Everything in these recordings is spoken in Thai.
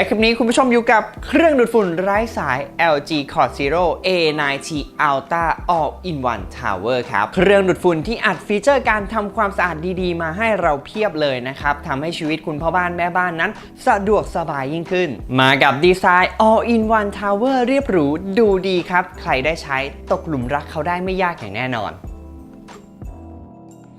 และคลิปนี้คุณผู้ชมอยู่กับเครื่องดูดฝุ่นไร้สาย LG Cord Zero A90 Ultra All in One Tower ครับ เครื่องดูดฝุ่นที่อัดฟีเจอร์การทำความสะอาดดีๆ มาให้เราเพียบเลยนะครับทำให้ชีวิตคุณพ่อบ้านแม่บ้านนั้น สะดวกสบายยิ่งขึ้น มากับดีไซน์ All in One Tower เรียบหรูดูดีครับ ใครได้ใช้ตกหลุมรักเขาได้ไม่ยากอย่างแน่นอน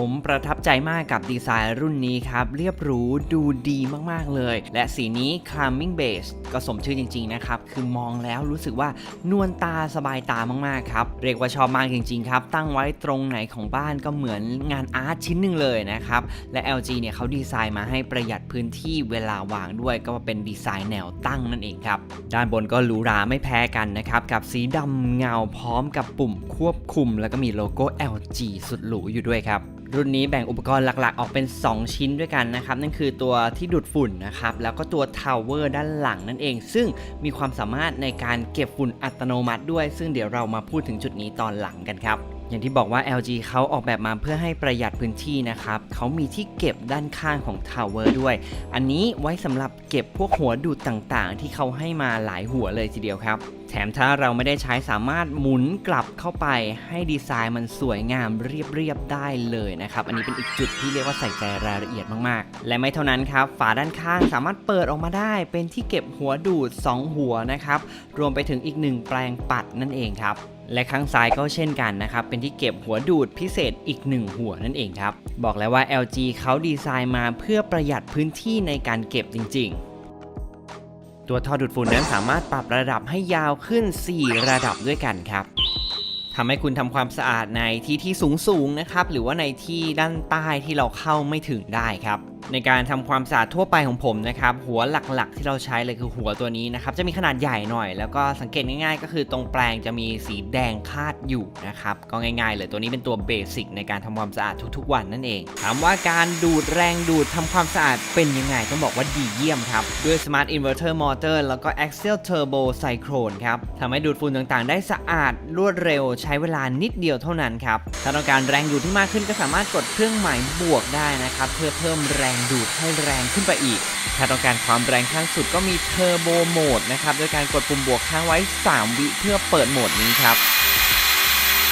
ผมประทับใจมากกับดีไซน์รุ่นนี้ครับ เรียบหรูดูดีมากๆเลย และสีนี้ Calming Base ก็สมชื่อจริง ๆ นะครับ คือมองแล้วรู้สึกว่านวลตาสบายตามาก ๆ ครับ เรียกว่าชอบมากจริง ๆ ครับ ตั้งไว้ตรงไหนของบ้านก็เหมือนงานอาร์ตชิ้นหนึ่งเลยนะครับ และ LG เนี่ยเขาดีไซน์มาให้ประหยัดพื้นที่เวลาวางด้วยก็เป็นดีไซน์แนวตั้งนั่นเองครับ ด้านบนก็หรูหราไม่แพ้กันนะครับกับสีดำเงาพร้อมกับปุ่มควบคุม แล้วก็มีโลโก้ LG สุดหรูอยู่ด้วยครับ รุ่นนี้แบ่งอุปกรณ์หลักๆ ออกเป็น 2 ชิ้นด้วยกันนะครับ นั่นคือตัวที่ดูดฝุ่นนะครับ แล้วก็ตัวทาวเวอร์ด้านหลังนั่นเอง ซึ่งมีความสามารถในการเก็บฝุ่นอัตโนมัติด้วย ซึ่งเดี๋ยวเรามาพูดถึงจุดนี้ตอนหลังกันครับ อย่างที่บอกว่า LG เขาออกแบบมาเพื่อให้ประหยัดพื้นที่นะครับ เขามีที่เก็บด้านข้างของทาวเวอร์ด้วย อันนี้ไว้สำหรับเก็บพวกหัวดูดต่างๆ ที่เขาให้มาหลายหัวเลยทีเดียวครับ แถมถ้าเราไม่ได้ใช้สามารถหมุนกลับเข้าไป ให้ดีไซน์มันสวยงามเรียบๆได้เลยนะครับ อันนี้เป็นอีกจุดที่เรียกว่าใส่ใจรายละเอียดมากๆ และไม่เท่านั้นครับ ฝาด้านข้างสามารถเปิดออกมาได้ เป็นที่เก็บหัวดูด 2 หัวนะครับ รวมไปถึงอีกหนึ่งแปลงปัดนั่นเองครับ และข้างซ้ายก็เช่นกันนะครับ เป็นที่เก็บหัวดูดพิเศษอีกหนึ่งหัวนั่นเองครับ บอกแล้วว่า LG เขาดีไซน์มาเพื่อประหยัดพื้นที่ในการเก็บจริง ๆตัวท่อดูดฝุ่นนั้นสามารถปรับระดับให้ยาวขึ้น 4 ระดับด้วยกันครับทำให้คุณทำความสะอาดในที่ที่สูงๆนะครับ หรือว่าในที่ด้านใต้ที่เราเข้าไม่ถึงได้ครับ ในการทำความสะอาดทั่วไปของผมนะครับหัวหลักๆ ที่เราใช้เลยคือหัวตัวนี้นะครับจะมีขนาดใหญ่หน่อย แล้วก็สังเกตง่ายๆ ก็คือตรงแปลงจะมีสีแดงคาดอยู่นะครับก็ง่ายๆเลยตัวนี้เป็นตัวเบสิกในการทำความสะอาดทุกๆ วันนั่นเองถามว่าการดูดแรงดูดทำความสะอาดเป็นยังไงต้องบอกว่าดีเยี่ยมครับด้วย Smart Inverter Motor แล้วก็ Axial Turbo Cyclone ครับทำให้ดูดฝุ่นต่างๆ ได้สะอาดรวดเร็วใช้เวลานิดเดียวเท่านั้นครับถ้าต้องการแรงดูดที่มากขึ้นก็สามารถกดเครื่องหมายบวกได้นะครับเพื่อเพิ่มแรงดูดให้แรงขึ้นไปอีก ถ้าต้องการความแรงขั้นสุดก็มี Turbo Mode นะครับโดยการกดปุ่มบวกค้างไว้ 3 วิเพื่อเปิดโหมดนี้ครับ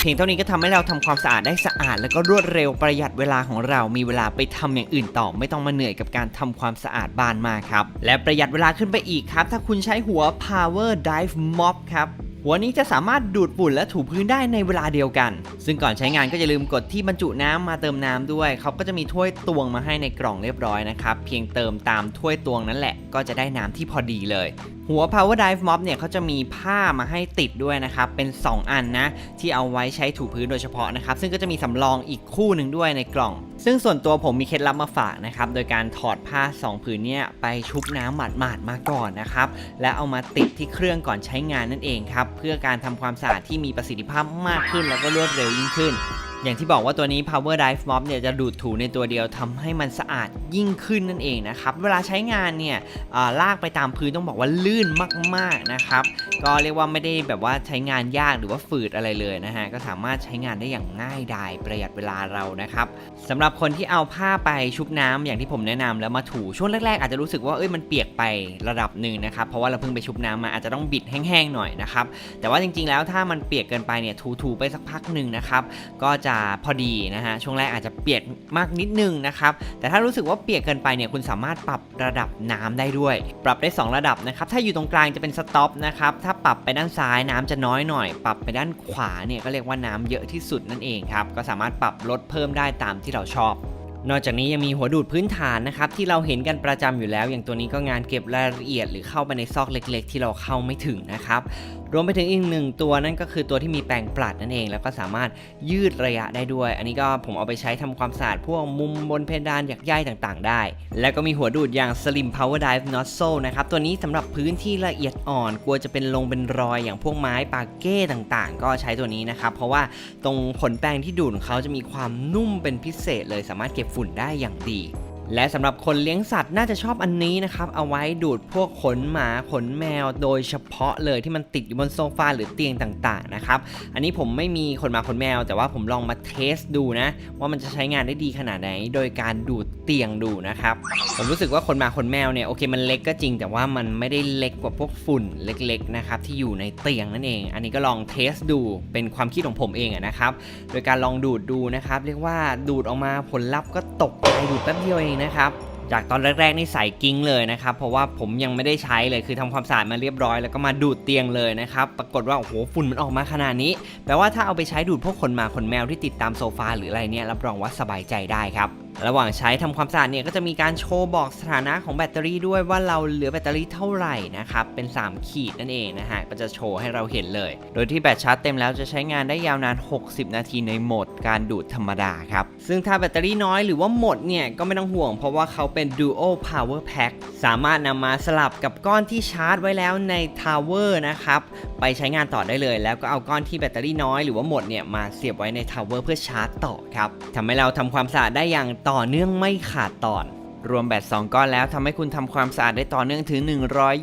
เพียงเท่านี้ก็ทำให้เราทำความสะอาดได้สะอาด แล้วก็รวดเร็วประหยัดเวลาของเรา มีเวลาไปทำอย่างอื่นต่อ ไม่ต้องมาเหนื่อยกับการทำความสะอาดบ้านมากครับ และประหยัดเวลาขึ้นไปอีกครับ ถ้าคุณใช้หัว Power Dive Mop ครับ หัวนี้จะสามารถดูดฝุ่นและถูพื้นได้ในเวลาเดียวกัน ซึ่งก่อนใช้งานก็อย่าลืมกดที่บรรจุน้ำมาเติมน้ำด้วย เขาก็จะมีถ้วยตวงมาให้ในกล่องเรียบร้อยนะครับ เพียงเติมตามถ้วยตวงนั่นแหละ ก็จะได้น้ำที่พอดีเลย หัว Power Dive Mop เนี่ยเขาจะมีผ้ามาให้ติดด้วยนะครับ เป็น 2 อันนะ ที่เอาไว้ใช้ถูพื้นโดยเฉพาะนะครับ ซึ่งก็จะมีสำรองอีกคู่หนึ่งด้วยในกล่อง ซึ่งส่วนตัวผมมีเคล็ดลับมาฝากนะครับ โดยการถอดผ้า 2 ผืนเนี่ยไปชุบน้ำหมาดๆมาก่อนนะครับ และเอามาติดที่เครื่องก่อนใช้งานนั่นเองครับ เพื่อการทำความสะอาดที่มีประสิทธิภาพมากขึ้นแล้วก็รวดเร็วยิ่งขึ้น อย่างที่บอกว่าตัวนี้ Power Dive Mop เนี่ยจะดูดถูในตัวเดียวทำให้มันสะอาดยิ่งขึ้นนั่นเองนะครับ เวลาใช้งานเนี่ยาลากไปตามพื้นต้องบอกว่าลื่นมากๆนะครับ ก็เรียกว่าไม่ได้แบบว่าใช้งานยากหรือว่าฝืดอะไรเลยนะฮะ ก็สามารถใช้งานได้อย่างง่ายดายประหยัดเวลาเรานะครับสำหรับคนที่เอาผ้าไปชุบน้ำอย่างที่ผมแนะนำแล้วมาถูช่วงแรกๆ อาจจะรู้สึกว่าเอ้ยมันเปียกไประดับหนึ่งนะครับเพราะว่าเราเพิ่งไปชุบน้ำมาอาจจะต้องบิดแห้งๆหน่อยนะครับแต่ว่าจริงๆแล้วถ้ามันเปียกเกินไปเนี่ยถูๆไปสักพักหนึ่งนะครับก็จะพอดีนะฮะช่วงแรกอาจจะเปียกมากนิดนึงนะครับแต่ถ้ารู้สึกว่าเปียกเกินไปเนี่ยคุณสามารถปรับระดับน้ำได้ด้วย ปรับได้ 2 ระดับนะครับถ้าอยู่ตรงกลางจะเป็นสต็อปนะครับถ้าปรับไปด้านซ้ายน้ำจะน้อยหน่อย ปรับไปด้านขวาเนี่ยก็เรียกว่าน้ำเยอะที่สุดนั่นเองครับก็สามารถปรับลดเพิ่มได้ตามที่เราชอบ นอกจากนี้ยังมีหัวดูดพื้นฐานนะครับที่เราเห็นกันประจำอยู่แล้ว อย่างตัวนี้ก็งานเก็บรายละเอียดหรือเข้าไปในซอกเล็ก ๆ ที่เราเข้าไม่ถึงนะครับรวมไปถึงอีกหนึ่งตัวนั่นก็คือตัวที่มีแปรงปลัดนั่นเอง แล้วก็สามารถยืดระยะได้ด้วย อันนี้ก็ผมเอาไปใช้ทำความสะอาดพวกมุมบนเพดานหยักใยต่างๆ ได้ แล้วก็มีหัวดูดอย่าง Slim Power Dive Nozzle นะครับตัวนี้สำหรับพื้นที่ละเอียดอ่อนกลัวจะเป็นลงเป็นรอยอย่างพวกไม้ปาเก้ต่างๆ ก็ใช้ตัวนี้นะครับเพราะว่าตรงผลแปรงที่ดูดของเขาจะมีความนุ่มเป็นพิเศษเลยสามารถเก็บบฝุ่นได้อย่างดี และสำหรับคนเลี้ยงสัตว์น่าจะชอบอันนี้นะครับ เอาไว้ดูดพวกขนหมาขนแมว โดยเฉพาะเลยที่มันติดอยู่บนโซฟาหรือเตียงต่างๆนะครับอันนี้ผมไม่มีขนหมาขนแมว แต่ว่าผมลองมาเทสดูนะ ว่ามันจะใช้งานได้ดีขนาดไหน โดยการดูดเตียงดูนะครับผมรู้สึกว่าขนหมาขนแมวเนี่ยโอเคมันเล็กก็จริง แต่ว่ามันไม่ได้เล็กกว่าพวกฝุ่นเล็กๆนะครับที่อยู่ในเตียงนั่นเอง อันนี้ก็ลองเทสดูเป็นความคิดของผมเองนะครับโดยการลองดูดดูนะครับเรียกว่าดูดออกมาผลลัพธ์ก็ตกใจดูดแป๊บเดียวเองนะครับจากตอนแรกๆนี่ใส่กิ้งเลยนะครับ เพราะว่าผมยังไม่ได้ใช้เลยคือทำความสะอาดมาเรียบร้อยแล้วก็มาดูดเตียงเลยนะครับ ปรากฏว่าโอ้โหฝุ่นมันออกมาขนาดนี้แปลว่าถ้าเอาไปใช้ดูดพวกขนหมาขนแมวที่ติดตามโซฟาหรืออะไรเนี่ยรับรองว่าสบายใจได้ครับ ระหว่างใช้ทำความสะอาดเนี่ยก็จะมีการโชว์บอกสถานะของแบตเตอรี่ด้วยว่าเราเหลือแบตเตอรี่เท่าไหร่นะครับเป็น 3 ขีดนั่นเองนะฮะก็จะโชว์ให้เราเห็นเลย โดยที่แบตชาร์จเต็มแล้วจะใช้งานได้ยาวนาน 60 นาทีในโหมดการดูดธรรมดาครับซึ่งถ้าแบตเตอรี่น้อยหรือว่าหมดเนี่ยก็ไม่ต้องห่วง เพราะว่าเขาเป็น Duo Power Pack สามารถนำมาสลับกับก้อนที่ชาร์จไว้แล้วใน Tower นะครับไปใช้งานต่อได้เลย แล้วก็เอาก้อนที่แบตเตอรี่น้อยหรือว่าหมดเนี่ยมาเสียบไว้ใน Tower เพื่อชาร์จต่อครับทำให้เราทำความสะอาดได้อย่างต่อเนื่องไม่ขาดตอน รวมแบต2ก้อนแล้วทำให้คุณทำความสะอาดได้ต่อเนื่องถึง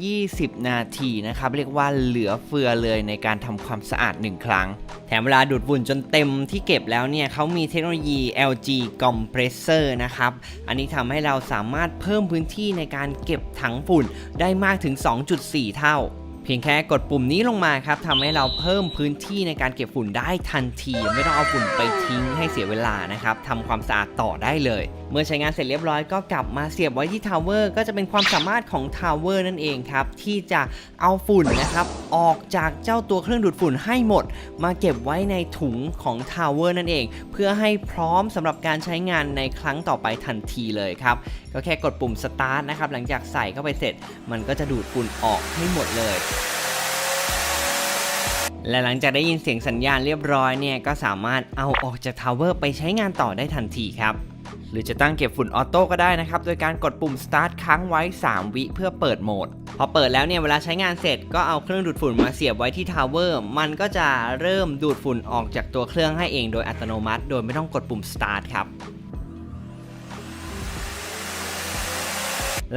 120 นาทีนะครับ เรียกว่าเหลือเฟือเลยในการทำความสะอาด 1 ครั้ง แถมเวลาดูดฝุ่นจนเต็มที่เก็บแล้วเนี่ยเขามีเทคโนโลยี LG Compressor นะครับ อันนี้ทำให้เราสามารถเพิ่มพื้นที่ในการเก็บถังฝุ่นได้มากถึง 2.4 เท่า เพียงแค่กดปุ่มนี้ลงมาครับทำให้เราเพิ่มพื้นที่ในการเก็บฝุ่นได้ทันที ไม่ต้องเอาฝุ่นไปทิ้งให้เสียเวลานะครับทำความสะอาดต่อได้เลย เมื่อใช้งานเสร็จเรียบร้อยก็กลับมาเสียบไว้ที่ทาวเวอร์ก็จะเป็นความสามารถของทาวเวอร์นั่นเองครับ ที่จะเอาฝุ่นนะครับ ออกจากเจ้าตัวเครื่องดูดฝุ่นให้หมด มาเก็บไว้ในถุงของทาวเวอร์นั่นเอง เพื่อให้พร้อมสำหรับการใช้งานในครั้งต่อไปทันทีเลยครับ ก็แค่กดปุ่ม start นะครับหลังจากใส่เข้าไปเสร็จ มันก็จะดูดฝุ่นออกให้หมดเลยและหลังจากได้ยินเสียงสัญญาณเรียบร้อยเนี่ยก็สามารถเอาออกจากทาวเวอร์ไปใช้งานต่อได้ทันทีครับ หรือจะตั้งเก็บฝุ่นออโต้ก็ได้นะครับ โดยการกดปุ่ม start ค้างไว้ 3 วิเพื่อเปิดโหมด พอเปิดแล้วเนี่ยเวลาใช้งานเสร็จก็เอาเครื่องดูดฝุ่นมาเสียบไว้ที่ทาวเวอร์มันก็จะเริ่มดูดฝุ่นออกจากตัวเครื่องให้เองโดยอัตโนมัติ โดยไม่ต้องกดปุ่ม start ครับ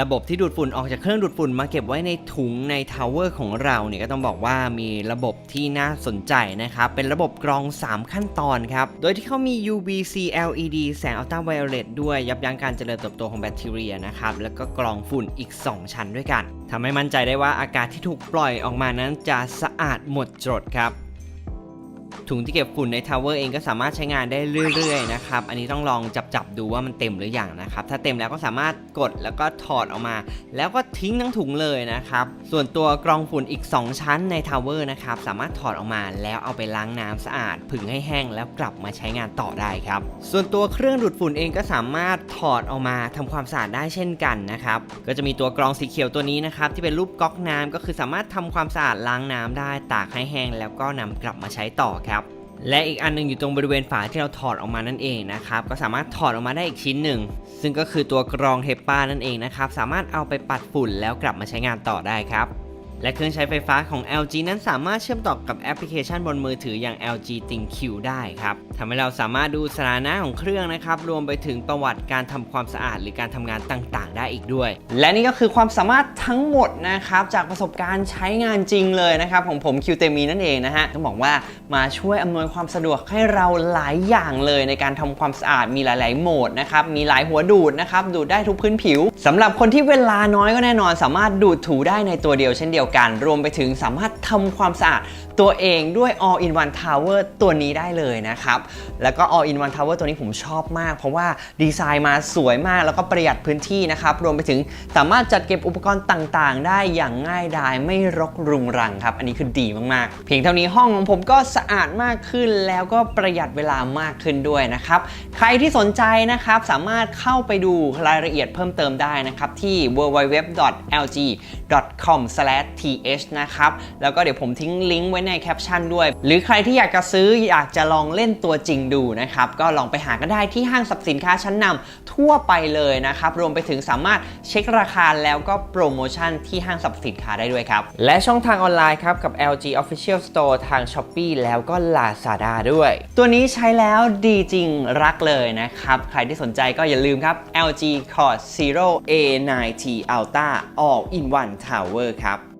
ระบบที่ดูดฝุ่นออกจากเครื่องดูดฝุ่นมาเก็บไว้ในถุงในทาวเวอร์ของเราเนี่ยก็ต้องบอกว่ามีระบบที่น่าสนใจนะครับ เป็นระบบกรอง 3 ขั้นตอนครับ โดยที่เขามี UVC LED แสงอัลตราไวโอเลตด้วยยับยั้งการเจริญเติบโตของแบคทีเรียนะครับ แล้วก็กรองฝุ่นอีก 2 ชั้นด้วยกันทำให้มั่นใจได้ว่าอากาศที่ถูกปล่อยออกมานั้นจะสะอาดหมดจดครับ ถุงที่เก็บฝุ่นในทาวเวอร์เองก็สามารถใช้งานได้เรื่อยๆนะครับ อันนี้ต้องลองจับจับๆดูว่ามันเต็มหรืออยังนะครับ ถ้าเต็มแล้วก็สามารถกดแล้วก็ถอดออกมา แล้วก็ทิ้งทั้งถุงเลยนะครับ ส่วนตัวกรองฝุ่นอีก 2 ชั้นในทาวเวอร์นะครับ สามารถถอดออกมาแล้วเอาไปล้างน้ำสะอาด ผึ่งให้แห้งแล้วกลับมาใช้งานต่อได้ครับ ส่วนตัวเครื่องดูดฝุ่นเองก็สามารถถอดออกมาทำความสะอาดได้เช่นกันนะครับ ก็จะมีตัวกรองสีเขียวตัวนี้นะครับที่เป็นรูปก๊อกน้ำก็คือสามารถทำความสะอาดล้างน้ำได้ตากให้แห้งแล้วก็นำกลับมาใช้ต่อครับ และอีกอันหนึงอยู่ตรงบริเวณฝาที่เราถอดออกมานั่นเองนะครับ ก็สามารถถอดออกมาได้อีกชิ้นหนึ่ง ซึ่งก็คือตัวกรองเทปป้านั่นเองนะครับ สามารถเอาไปปัดฝุ่นแล้วกลับมาใช้งานต่อได้ครับ และเครื่องใช้ไฟฟ้าของ LG นั้นสามารถเชื่อมต่อกับแอปพลิเคชันบนมือถืออย่าง LG ThinQ ได้ครับทำให้เราสามารถดูสถานะของเครื่องนะครับรวมไปถึงประวัติการทำความสะอาดหรือการทำงานต่างๆ ได้อีกด้วย และนี่ก็คือความสามารถทั้งหมดนะครับจากประสบการณ์ใช้งานจริงเลยนะครับของผมคิวเตมีนั่นเองนะฮะต้องบอกว่ามาช่วยอำนวยความสะดวกให้เราหลายอย่างเลยในการทำความสะอาดมีหลาย ๆ โหมดนะครับมีหลายหัวดูดนะครับดูดได้ทุกพื้นผิวสำหรับคนที่เวลาน้อยก็แน่นอน สามารถดูดถูได้ในตัวเดียวเช่นเดียวกัน รวมไปถึงสามารถทำความสะอาด ตัวเองด้วย All in One Tower ตัวนี้ได้เลยนะครับ แล้วก็ All in One Tower ตัวนี้ผมชอบมาก เพราะว่าดีไซน์มาสวยมากแล้วก็ประหยัดพื้นที่นะครับ รวมไปถึงสามารถจัดเก็บอุปกรณ์ต่างๆ ได้อย่างง่ายดายไม่รกรุงรังครับ อันนี้คือดีมากๆ เพียงเท่านี้ห้องของผมก็สะอาดมากขึ้นแล้วก็ประหยัดเวลามากขึ้นด้วยนะครับ ใครที่สนใจนะครับสามารถเข้าไปดูรายละเอียดเพิ่มเติมได้นะครับที่ www.lg.com/th นะครับแล้วก็เดี๋ยวผมทิ้งลิงก์ไว้ในแคปชั่นด้วย หรือใครที่อยากจะซื้ออยากจะลองเล่นตัวจริงดูนะครับก็ลองไปหากันได้ที่ห้างสรรพสินค้าชั้นนำทั่วไปเลยนะครับรวมไปถึงสามารถเช็คราคาแล้วก็โปรโมชั่นที่ห้างสรรพสินค้าได้ด้วยครับ และช่องทางออนไลน์ครับกับ LG Official Store ทาง Shopee แล้วก็ Lazada ด้วย ตัวนี้ใช้แล้วดีจริงรักเลยนะครับ ใครที่สนใจก็อย่าลืมครับ LG Cord Zero A9T Ultra All in One Tower ครับ